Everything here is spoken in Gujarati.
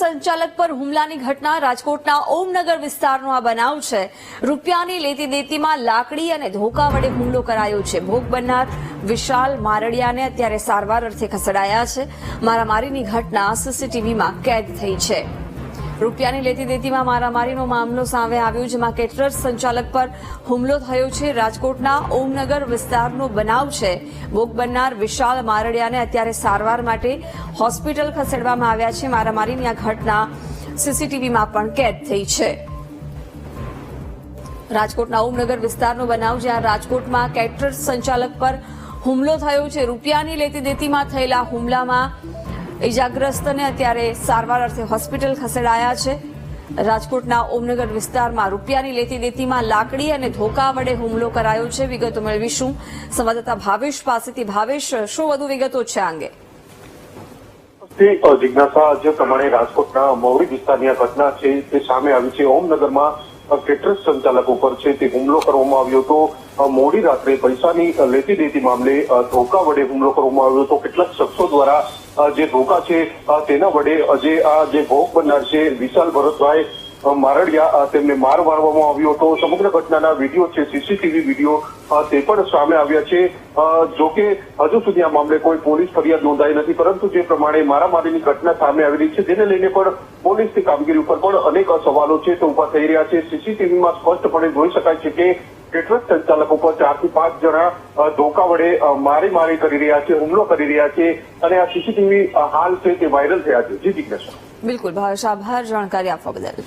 સંચાલક પર હુમલાની ઘટના રાજકોટના ઓમનગર વિસ્તારનો આ બનાવ છે. રૂપિયાની લેતી દેતીમાં લાકડી અને ધોકા વડે હુમલો કરાયો છે. ભોગ બનનાર વિશાલ મારડિયાને અત્યારે સારવાર અર્થે ખસેડાયા છે. મારામારીની ઘટના સીસીટીવીમાં કેદ થઈ છે. રૂપિયાની લેતી દેતીમાં મારામારીનો મામલો સામે આવ્યો, જેમાં કેટરર્સ સંચાલક પર હુમલો થયો છે. રાજકોટના ઓમનગર વિસ્તારનો બનાવ છે. ભોગ બનનાર વિશાલ મારડિયાને અત્યારે સારવાર માટે હોસ્પિટલ ખસેડવામાં આવ્યા છે. મારામારીની આ ઘટના સીસીટીવીમાં પણ કેદ થઈ છે. રાજકોટના ઓમનગર વિસ્તારનો બનાવ, જ્યાં રાજકોટમાં કેટરર્સ સંચાલક પર હુમલો થયો છે. રૂપિયાની લેતી દેતીમાં થયેલા હુમલામાં ઇજાગ્રસ્તને અત્યારે સારવાર અર્થે હોસ્પિટલ ખસેડાયા છે. રાજકોટના ઓમનગર વિસ્તારમાં રૂપિયાની લેતી દેતીમાં લાકડી અને ધોકા વડે હુમલો કરાયો છે. વિગતો મેળવીશું. સંવાદદાતા ભાવેશ પાસેથી. ભાવેશ, શું વધુ વિગતો છે અંગે? જિજ્ઞાસા, જે પ્રમાણે રાજકોટના મૌરી વિસ્તારની આ ઘટના છે, તે સામે આવી છે. ઓમનગરમાં કેટરસ સંચાલક ઉપર છે તે હુમલો કરવામાં આવ્યો હતો. મોડી રાત્રે પૈસાની લેતી દેતી મામલે ધોકા વડે હુમલો કરવામાં આવ્યો હતો. કેટલાક શખ્સો દ્વારા જે ધોકા છે તેના વડે જે, આ, જે ભોગ બનનાર છે, વિશાલ ભરતભાઈ મારડિયા તેમને માર મારવામાં આવ્યો હતો. સમગ્ર ઘટનાના વીડિયો છે, સીસીટીવી વીડિયો તે પણ સામે આવ્યા છે. જો કે હજુ સુધી આ મામલે કોઈ પોલીસ ફરિયાદ નોંધાઈ નથી, પરંતુ જે પ્રમાણે મારામારીની ઘટના સામે આવી છે, જેને લઈને પણ પોલીસની કામગીરી ઉપર પણ અનેક સવાલો છે, તે ઊભા થઈ રહ્યા છે. સીસીટીવીમાં સ્પષ્ટપણે જોઈ શકાય છે કે કેટલાક સંચાલક ઉપર ચારથી પાંચ જણા ધોકા વડે મારી મારી કરી રહ્યા છે, હુમલો કરી રહ્યા છે અને આ સીસીટીવી હાલ છે તે વાયરલ થયા છે. જી જિજ્ઞાસા બિલકુલ, ભાવેશ, આભાર. જાણકારી આપવા બદલ.